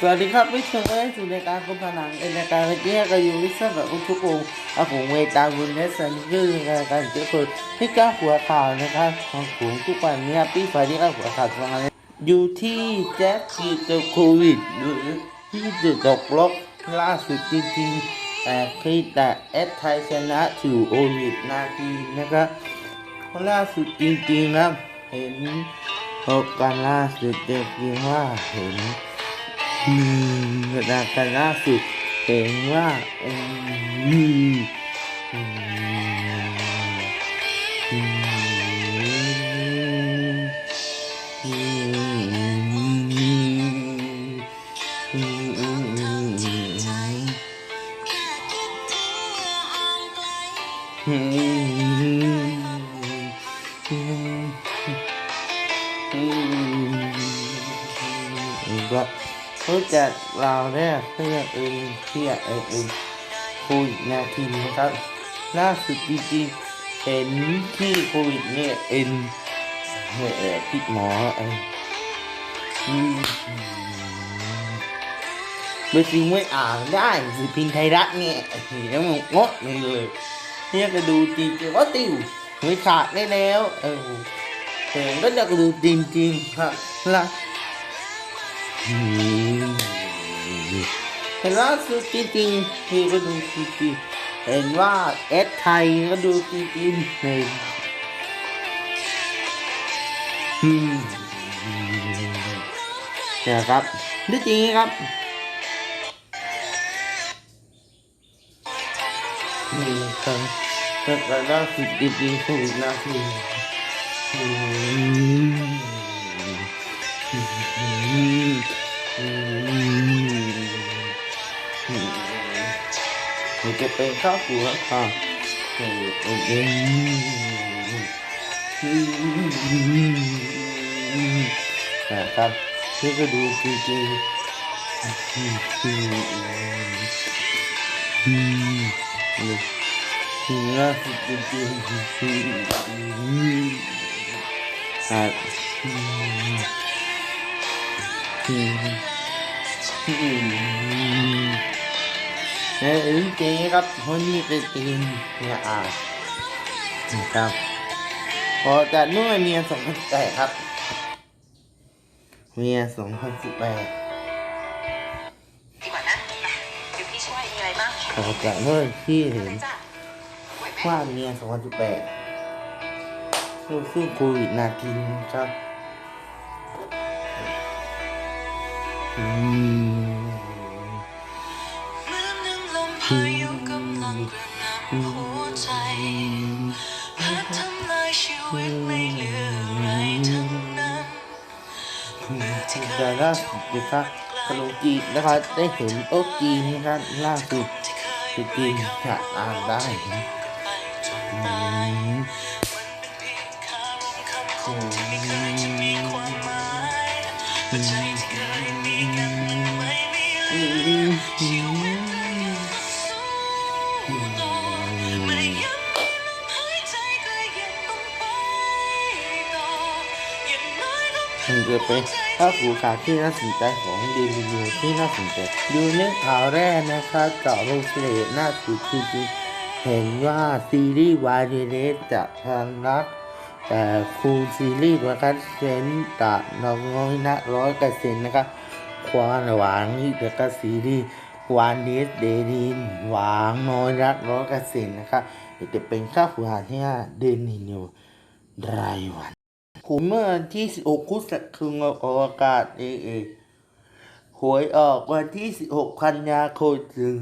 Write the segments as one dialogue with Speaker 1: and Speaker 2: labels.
Speaker 1: สวัสดีครับวิชมเอ้ยสู่รายการคนผนังเป็นรายการเที่ให้กับยูวิสกับคุณทุกคนอาผมเวตาบุญและสันยืนรายการเจ้าคนที่ก้าหัวข่าวนะครับของผมทุกวันนี้ปีฝ่ายที่ก้าหัวข่าวทำงานอยู่ที่แจ็คคือตัวโควิดหรือที่จุดตกลบล่าสุดจริงๆแต่คือแต่เอสไทยชนะถือโอวิดนาทีนะครับล่าสุดจริงๆนะเห็นพบกันล่าสุดจริงๆว่าเห็น อืมเวลากันล่าสุดเห็นว่าอืมอืมอืมอืมอืมก็ รู้จักเราเนี่ยเพื่อเองเพื่อเองเองคุยนาทีนะครับล่าสุดจริงๆเห็นที่โควิดเนี่ยเอ็นเอ่อที่หมอเอไม่จริงไม่อ่านได้สิพิมพ์ไทยรัฐเนี่ยแล้วมันงดเลยเนี่ยก็ดูจริงๆว่าติวไม่ขาดได้แล้ว เออเห็นก็จะดูจริงๆครับล่ะ เห็นล่าสุดจริงๆพี่ก็ดูจริงๆเห็นว่าเอสไทยก็ดูจริงๆเลยอืมเนี่ยครับนี่จริงครับนี่ครับแต่ล่าสุดจริงๆโควิดนะพี่ เป็นข้าวหัวค่ะเออเออเออนะครับนี่ก็ดูจริงๆอืมอืมอืมอืมน่าสุดจริงๆอืมอืมครับอืม อืมอืมเออจริงครับคนนี้เป็นจริงเนี่ยอ่านะครับ พอจากนู่นเมียสองพันแปดครับ เมียสองพันสิบแปด
Speaker 2: ดีกว่านะอะเดี๋ยวพี่ช่วยมีอะไรบ้าง
Speaker 1: พอจากนู่นที่เห็น
Speaker 2: จ้ะไหวไหม
Speaker 1: ว่าเมียสองพันสิบแปดสู้สู้โควิดนาทีครับ อืม
Speaker 3: หน่ำหัวใจพัดทำลายชีวิตไม่เหลืออะไรทั้งนั้นเมื่อที่เคย
Speaker 1: ล่าสุดนะครับขนมจีนนะครับได้เห็นโต๊ะจีนนะครับล่าสุด
Speaker 3: ที่เคย
Speaker 1: จริงๆจะอ่านได้นะ
Speaker 3: ไปจน
Speaker 1: อื
Speaker 3: ตาย
Speaker 1: มั
Speaker 3: นจะเป็น
Speaker 1: ภาพหูข่าวที่น่าสนใจของดีวีดีที่น่าสนใจดูเนื้อข่าวแรกนะครับเจาะลงเสลดหน้าสุดจริงๆเห็นว่าซีรีส์วายเดสจะทางรักแต่คูซีรีส์ประคัดเซนตะน้องน้อยนะร้อยเปอร์เซ็นต์นะครับความหวานนี่เด็กก็ซีรีส์วานเดสเดนินหวางน้อยรักร้อยเปอร์เซ็นต์นะครับจะเป็นข้าวหัวที่เดนินิวรายวัน ผมเมื่อวันที่ 16พฤษภาคมอออากาศเอเอหวยออกวันที่ 16กันยาคมถึง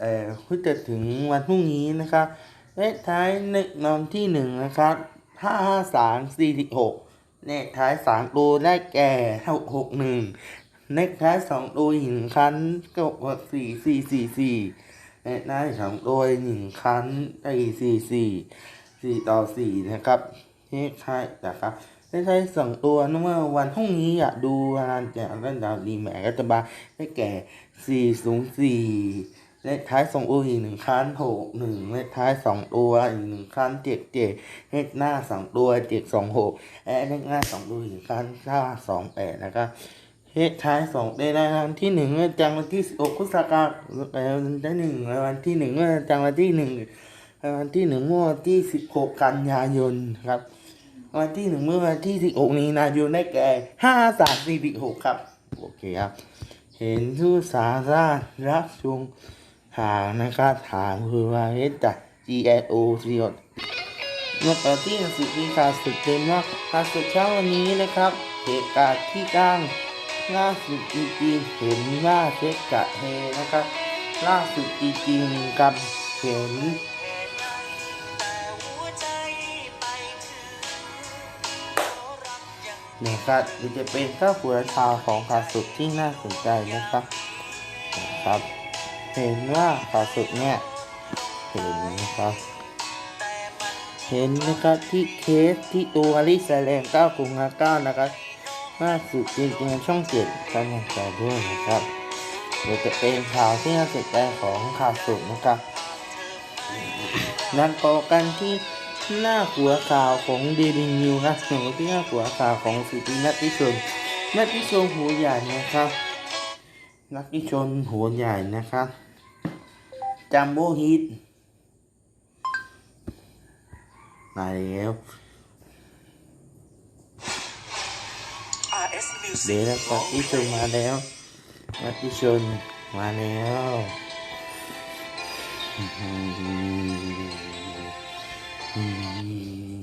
Speaker 1: เอ่อพุจะถึงวันพรุ่งนี้นะครับเลขท้ายหนึ่งนอนที่หนึ่งนะครับห้าห้าสามสี่สิบหกเลขท้ายสามตัวได้แก่หกหกหนึ่งเลขท้ายสองตัวหนึ่งคันก็หกสี่สี่สี่สี่เลขท้ายสองตัวหนึ่งคันไอ้สี่สี่สี่ต่อสี่นะครับ เลขท้ายนะครับเลขท้ายสองตัวนเมื่อวันพรุ่งนี้อยากดูงานจากเรื่องดาวดีแหมก็จะบาได้แก่สี่ศูนย์สี่เลขท้ายสองตัวอีกหนึ่งคันหกหนึ่งเลขท้ายสองตัวอีกหนึ่งคันเจ็ดเจ็ดเลขหน้าสองตัวเจ็ดสองหกและเลขหน้าสองตัวอีกคันห้าสองแปดนะครับเหตุท้ายสองในรายวันที่หนึ่งจังวันที่สิบหกพฤษภาคมรายวันที่หนึ่งรายวันที่หนึ่งจังวันที่หนึ่งรายวันที่หนึ่งเมื่อวันที่สิบหกกันยายนครับ วันที่หนึ่งเมื่อวันที่สิบหกมีนายนได้แก่ห้าสามสี่หกครับ โอเคครับ เห็นทุสารารักชงหางนะครับฐานคือว่าเฮดจาก G I O C O เมื่อตอนที่หนังสือพิมพ์ข่าวสุดเต็มมากข่าวสุดเช้าวันนี้นะครับ เหตุการณ์ที่กลางล่าสุดจริงๆเห็นว่าเช็คกะเฮนะครับ ล่าสุดจริงๆกับเห็น นะครับหรือจะเป็นข้าวหัวชาวของขาสุดที่น่าสนใจนะครับนะครับ เห็นว่าขาสุดเนี่ยเห็นนะครับเห็นนะครับที่เคสที่ตัวลิซแรงเก้ากุงาเก้านะครับล่าสุดจริงๆช่องเจ็ดกำลังใจด้วยนะครับเดี๋ยวจะเป็นข่าวที่น่าสนใจของข่าวสุดนะครับนั่นต่อกันที่ หน้าหัวข่าวของเดลินิวนะส่วนที่หน้าหัวข่าวของสิทธินัทพิชนนัทพิชนหัวใหญ่นะครับ นักพิชนหัวใหญ่นะครับจัมโบ้ฮิตมาแล้ว
Speaker 3: RS Music
Speaker 1: เดี๋ยวนักพิชนมาแล้วนักพิชนมาแล้ว อืม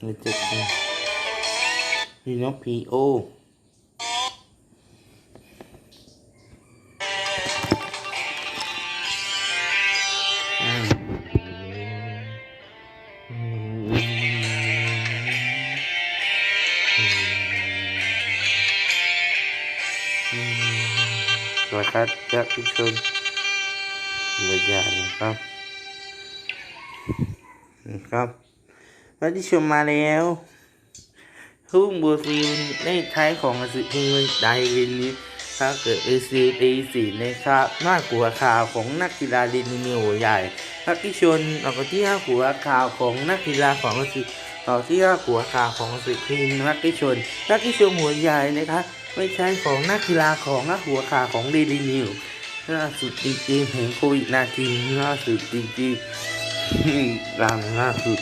Speaker 1: นี่จะเสวัสดีครับท่านผู้ชมบรรยากาศนะครับนะครับแล้วที่ชมมาแล้วทุ่งบัวฟิลในท้ายของหนังสือพิมพ์ไดรินนี้ถ้าเกิดเอซีตีสีนะครับน้าหัวข่าวของนักกีฬาดินนิวใหญ่นักที่ชนออกที่ห้าหัวข่าวของนักกีฬาของหนังสือต่อที่ห้าหัวข่าวของหนังสือพิมพ์นักที่ชนนักที่ชนหัวใหญ่นะครับ ไม่ใช่ของนักกีฬาของนักหัวข่าของเดลินิวล่าสุดจริงๆเห็นโควิดนาทีล่าสุดจริงๆรังล่าสุด